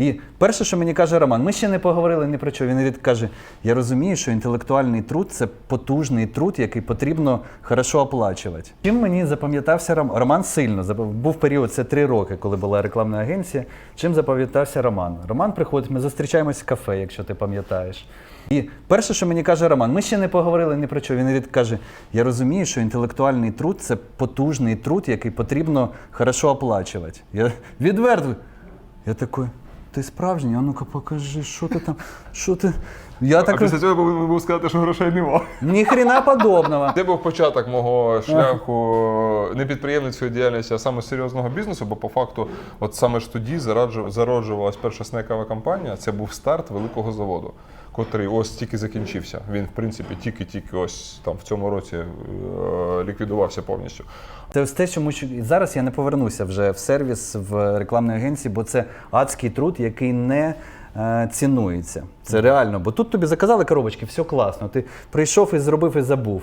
І перше, що мені каже Роман, ми ще не поговорили ні про що. Він каже: я розумію, що інтелектуальний труд це потужний труд, який потрібно хорошо оплачувати. Чим мені запам'ятався Роман? Роман сильно був період, це три роки, коли була рекламна агенція. Чим запам'ятався Роман? Роман приходить, ми зустрічаємось в кафе, якщо ти пам'ятаєш. І перше, що мені каже Роман, ми ще не поговорили ні про що. Він каже: я розумію, що інтелектуальний труд це потужний труд, який потрібно хорошо оплачувати. Я відверто. Я такий, ти справжній, а ну-ка покажи, що ти там, що ти. Я А після цього я повинен був сказати, що грошей нема. Ні хріна подобного. Це був початок мого шляху не підприємницької діяльності, а саме серйозного бізнесу, бо по факту, от саме ж тоді зароджувалася зароджувалась перша снекова компанія. Це був старт великого заводу, котрий ось тільки закінчився. Він, в принципі, тільки-тільки ось там в цьому році е, ліквідувався повністю. Це те, чому зараз я не повернуся вже в сервіс в рекламній агенції, бо це адський труд, який не е, цінується. Це реально. Бо тут тобі заказали коробочки, все класно. Ти прийшов і зробив і забув.